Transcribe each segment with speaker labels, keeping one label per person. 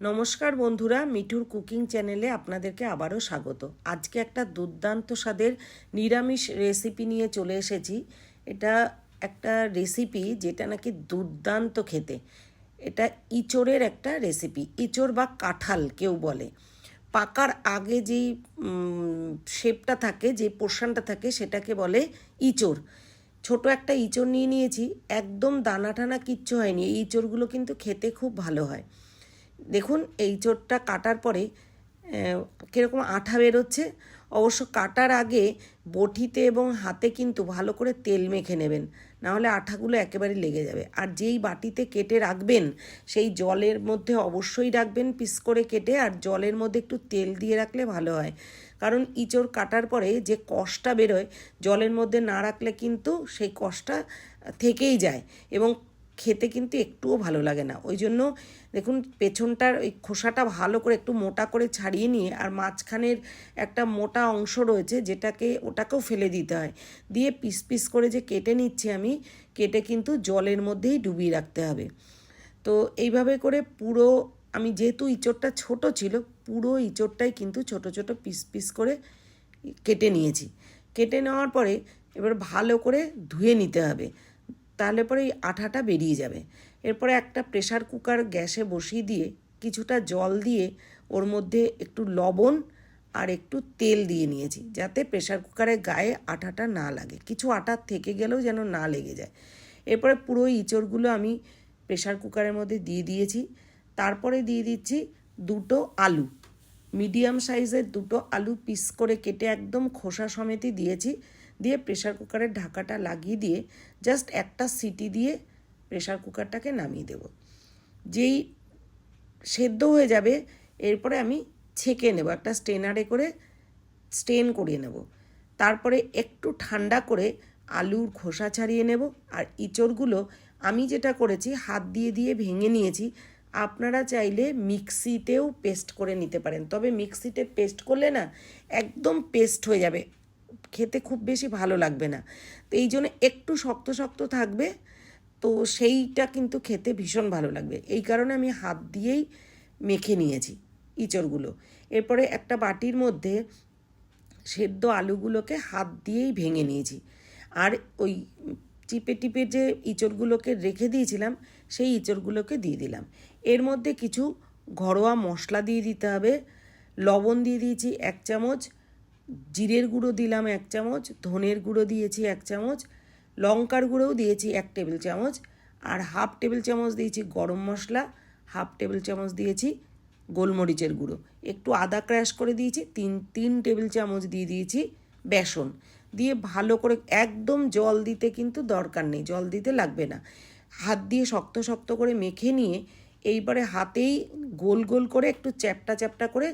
Speaker 1: নমস্কার বন্ধুরা, মিঠুর কুকিং চ্যানেলে আপনাদেরকে আবারও স্বাগত। আজকে একটা দুর্দান্ত স্বাদের নিরামিষ রেসিপি নিয়ে চলে এসেছি। এটা একটা রেসিপি যেটা নাকি দুর্দান্ত খেতে। এটা ইচোড়ের একটা রেসিপি, ইচোড় বা কাঁঠাল কেউ বলে। পাকার আগে যেই শেপটা থাকে, যে পোর্শনটা থাকে সেটাকে বলে ইচোড়। ছোট একটা ইঁচড় নিয়ে নিয়েছি, একদম দানা টানা কিচ্ছু হয়নি। এই ইঁচড়গুলো কিন্তু খেতে খুব ভালো হয়। দেখুন, এই চোরটা কাটার পরে কীরকম আঠা বেরোচ্ছে। অবশ্য কাটার আগে বটিতে এবং হাতে কিন্তু ভালো করে তেল মেখে নেবেন, নাহলে আঠাগুলো একেবারে লেগে যাবে। আর যেই বাটিতে কেটে রাখবেন, সেই জলের মধ্যে অবশ্যই রাখবেন, পিস করে কেটে আর জলের মধ্যে একটু তেল দিয়ে রাখলে ভালো হয়। কারণ ইঁচড় কাটার পরে যে কষটা বেরোয়, জলের মধ্যে না রাখলে কিন্তু সেই কষটা থেকেই যায়। এবং খেতে কিন্তু একটুও ভালো লাগে না। ওই জন্য দেখুন, পেছনটার ওই খোসাটা ভালো করে একটু মোটা করে ছাড়িয়ে নিয়ে আর মাঝখানের একটা মোটা অংশ রয়েছে যেটাকে ওটাকেও ফেলে দিতে হয়। দিয়ে পিস পিস করে যে কেটে নিচ্ছি আমি, কেটে কিন্তু জলের মধ্যেই ডুবিয়ে রাখতে হবে। তো এইভাবে করে পুরো, আমি যেহেতু ইঁচড়টা ছোট ছিল, পুরো ইঁচড়টাই কিন্তু ছোট ছোট পিস পিস করে কেটে নিয়েছি। কেটে নেওয়ার পরে এবার ভালো করে ধুয়ে নিতে হবে। তাহলে পরে এই আঠাটা বেরিয়ে যাবে। এরপরে একটা প্রেশার কুকার গ্যাসে বসিয়ে দিয়ে কিছুটা জল দিয়ে ওর মধ্যে একটু লবণ আর একটু তেল দিয়ে নিয়েছি, যাতে প্রেশার কুকারের গায়ে আঠাটা না লাগে। কিছু আটা থেকে গেলেও যেন না লেগে যায়। এরপরে পুরো ইঁচড়গুলো আমি প্রেশার কুকারের মধ্যে দিয়ে দিয়েছি। তারপরে দিয়ে দিচ্ছি দুটো আলু। মিডিয়াম সাইজের দুটো আলু পিস করে কেটে একদম খোসা সমেতই দিয়েছি। দিয়ে প্রেশার কুকারের ঢাকাটা লাগিয়ে দিয়ে জাস্ট একটা সিটি দিয়ে প্রেশার কুকারটাকে নামিয়ে দেব। যেই সেদ্ধ হয়ে যাবে, এরপরে আমি ছেঁকে নেব, একটা স্টেনারে করে স্টেন করিয়ে নেব। তারপরে একটু ঠান্ডা করে আলুর খোসা ছাড়িয়ে নেব। আর ইঁচড়গুলো আমি যেটা করেছি, হাত দিয়ে দিয়ে ভেঙে নিয়েছি, আপনারা চাইলে মিক্সিতেও পেস্ট করে নিতে পারেন। তবে মিক্সিতে পেস্ট করলে না একদম পেস্ট হয়ে যাবে। খেতে খুব বেশি ভালো লাগবে না। তো এই জন্য একটু শক্ত শক্ত থাকবে, তো সেইটা কিন্তু খেতে ভীষণ ভালো লাগবে। এই কারণে আমি হাত দিয়েই মেখে নিয়েছি ইঁচড়গুলো। এরপরে একটা বাটির মধ্যে সেদ্ধ আলুগুলোকে হাত দিয়েই ভেঙে নিয়েছি। আর ওই টিপে টিপে যে ইঁচড়গুলোকে রেখে দিয়েছিলাম, সেই ইঁচড়গুলোকে দিয়ে দিলাম। এর মধ্যে কিছু ঘরোয়া মশলা দিয়ে দিতে হবে। লবণ দিয়ে দিয়েছি এক চামচ জিরের গুঁড়ো দিলাম এক চামচ, ধনের গুঁড়ো দিয়েছি এক চামচ, লঙ্কার গুঁড়োও দিয়েছি এক টেবিল চামচ, আর হাফ টেবিল চামচ দিয়েছি গরম মশলা, হাফ টেবিল চামচ দিয়েছি গোলমরিচের গুঁড়ো। একটু আদা ক্র্যাশ করে দিয়েছি, তিন তিন টেবিল চামচ দিয়ে দিয়েছি বেসন। দিয়ে ভালো করে একদম জল দিতে কিন্তু দরকার নেই, জল দিতে লাগবে না। হাত দিয়ে শক্ত শক্ত করে মেখে নিয়ে এইবারে হাতেই গোল গোল করে একটু চ্যাপটা চ্যাপটা করে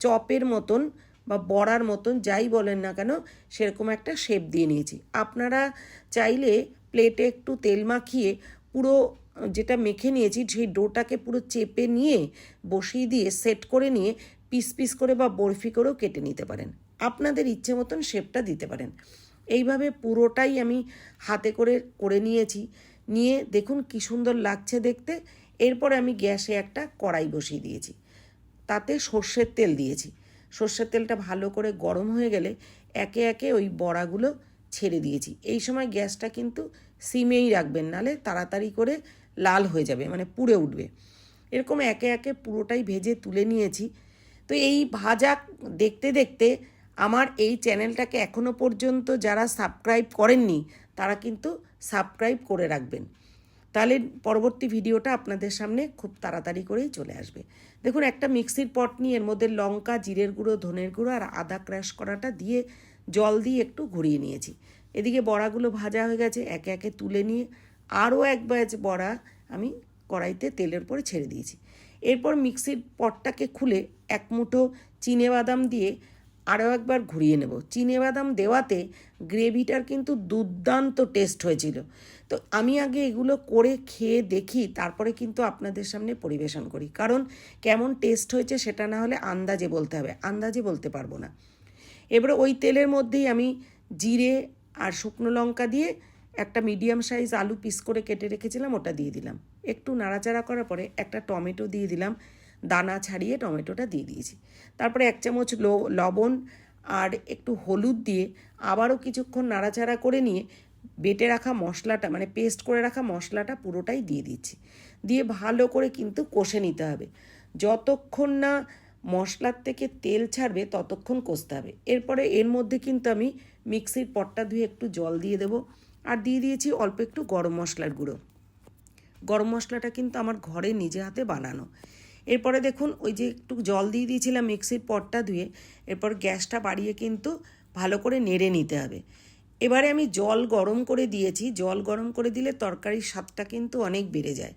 Speaker 1: চপের মতন বা বড়ার মতন যাই বলেন না কেন, সেরকম একটা শেপ দিয়ে নিয়েছি। আপনারা চাইলে প্লেটে একটু তেল মাখিয়ে পুরো, যেটা মেখে নিয়েছি, সেই ডোটাকে পুরো চেপে নিয়ে বসিয়ে দিয়ে সেট করে নিয়ে পিস পিস করে বা বরফি করেও কেটে নিতে পারেন। আপনাদের ইচ্ছে মতন শেপটা দিতে পারেন। এইভাবে পুরোটাই আমি হাতে করে করে নিয়েছি। নিয়ে দেখুন কি সুন্দর লাগছে দেখতে। এরপরে আমি গ্যাসে একটা কড়াই বসিয়ে দিয়েছি। তাতে সর্ষের তেল দিয়েছি। সর্ষের তেলটা ভালো করে গরম হয়ে গেলে একে একে ওই বড়াগুলো ছেড়ে দিয়েছি। এই সময় গ্যাসটা কিন্তু সিমেই রাখবেন, নালে তাড়াতাড়ি করে লাল হয়ে যাবে মানে পুড়ে উঠবে। এরকম একে একে পুরোটাই ভেজে তুলে নিয়েছি। তো এই ভাজা দেখতে দেখতে আমার এই চ্যানেলটাকে এখনও পর্যন্ত যারা সাবস্ক্রাইব করেননি, তারা কিন্তু সাবস্ক্রাইব করে রাখবেন। তাহলে পরবর্তী ভিডিওটা আপনাদের সামনে খুব তাড়াতাড়ি করেই চলে আসবে। দেখুন, একটা মিক্সির পট নিয়ে এর মধ্যে লঙ্কা, জিরের গুঁড়ো, ধনের গুঁড়ো আর আদা ক্র্যাশ করাটা দিয়ে জল দিয়ে একটু ঘুরিয়ে নিয়েছি। এদিকে বড়াগুলো ভাজা হয়ে গেছে, একে একে তুলে নিয়ে আরও এক ব্যাচ বড়া আমি কড়াইতে তেলের পরে ছেড়ে দিয়েছি। এরপর মিক্সির পটটাকে খুলে এক মুঠো চিনে বাদাম দিয়ে আরও একবার ঘুরিয়ে নেব। চিনে বাদাম দেওয়াতে গ্রেভিটার কিন্তু দুর্দান্ত টেস্ট হয়েছিল। তো আমি আগে এগুলো করে খেয়ে দেখি, তারপরে কিন্তু আপনাদের সামনে পরিবেশন করি। কারণ কেমন টেস্ট হয়েছে সেটা না হলে আন্দাজে বলতে হবে, আন্দাজে বলতে পারব না। এবারে ওই তেলের মধ্যেই আমি জিরে আর শুকনো লঙ্কা দিয়ে একটা মিডিয়াম সাইজ আলু পিস করে কেটে রেখেছিলাম, ওটা দিয়ে দিলাম। একটু নাড়াচাড়া করার পরে একটা টমেটো দিয়ে দিলাম। দানা ছাড়িয়ে টমেটোটা দিয়ে দিয়েছি। তারপরে এক চামচ লবণ আর একটু হলুদ দিয়ে আবারও কিছুক্ষণ নাড়াচাড়া করে নিয়ে বেটে রাখা মশলাটা মানে পেস্ট করে রাখা মশলাটা পুরোটাই দিয়ে দিচ্ছি। দিয়ে ভালো করে কিন্তু কষে নিতে হবে। যতক্ষণ না মশলার থেকে তেল ছাড়বে ততক্ষণ কষতে হবে। এরপরে এর মধ্যে কিন্তু আমি মিক্সির পটটা ধুয়ে একটু জল দিয়ে দেবো আর দিয়ে দিয়েছি অল্প একটু গরম মশলার গুঁড়ো। গরম মশলাটা কিন্তু আমার ঘরে নিজে হাতে বানানো। এরপরে দেখুন, ওই যে একটু জল দিয়ে দিয়েছিলাম মিক্সির পটটা ধুয়ে, এরপর গ্যাসটা বাড়িয়ে কিন্তু ভালো করে নেড়ে নিতে হবে। এবারে আমি জল গরম করে দিয়েছি। জল গরম করে দিলে তরকারির স্বাদটা কিন্তু অনেক বেড়ে যায়।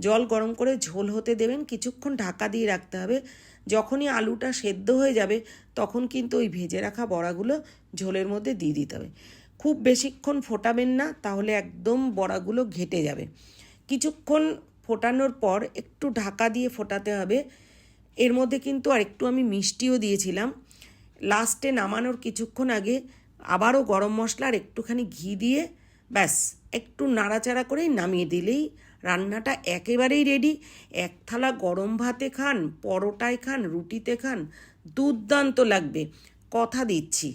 Speaker 1: জল গরম করে ঝোল হতে দেবেন, কিছুক্ষণ ঢাকা দিয়ে রাখতে হবে। যখনই আলুটা সেদ্ধ হয়ে যাবে, তখন কিন্তু ওই ভেজে রাখা বড়াগুলো ঝোলের মধ্যে দিয়ে দিতে হবে। খুব বেশিক্ষণ ফোটাবেন না, তাহলে একদম বড়াগুলো ঘেটে যাবে। কিছুক্ষণ ফোটানোর পর একটু ঢাকা দিয়ে ফোটাতে হবে। এর মধ্যে কিন্তু আর একটু আমি মিষ্টিও দিয়েছিলাম। লাস্টে নামানোর কিছুক্ষণ আগে আবারও গরম মশলা আর একটুখানি ঘি দিয়ে ব্যাস, একটু নাড়াচাড়া করেই নামিয়ে দিলেই রান্নাটা একেবারেই রেডি এক থালা গরম ভাতে খান, পরোটায় খান, রুটিতে খান, দুর্দান্ত লাগবে। কথা দিচ্ছি।